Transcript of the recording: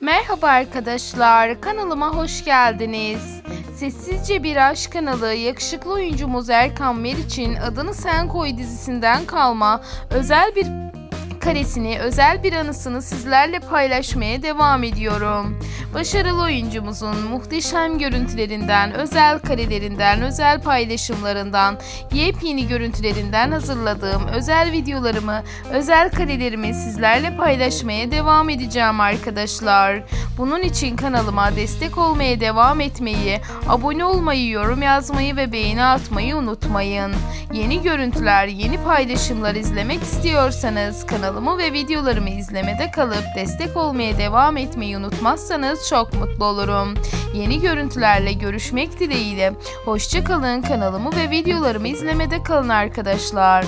Merhaba arkadaşlar, kanalıma hoş geldiniz. Sessizce Bir Aşk kanalı yakışıklı oyuncumuz Erkan Meriç'in Adını Sen Koy dizisinden kalma özel bir karesini, özel bir anısını sizlerle paylaşmaya devam ediyorum. Başarılı oyuncumuzun muhteşem görüntülerinden, özel karelerinden, özel paylaşımlarından, yepyeni görüntülerinden hazırladığım özel videolarımı, özel karelerimi sizlerle paylaşmaya devam edeceğim arkadaşlar. Bunun için kanalıma destek olmaya devam etmeyi, abone olmayı, yorum yazmayı ve beğeni atmayı unutmayın. Yeni görüntüler, yeni paylaşımlar izlemek istiyorsanız kanalımı ve videolarımı izlemede kalıp destek olmaya devam etmeyi unutmazsanız çok mutlu olurum. Yeni görüntülerle görüşmek dileğiyle. Hoşçakalın kanalımı ve videolarımı izlemede kalın arkadaşlar.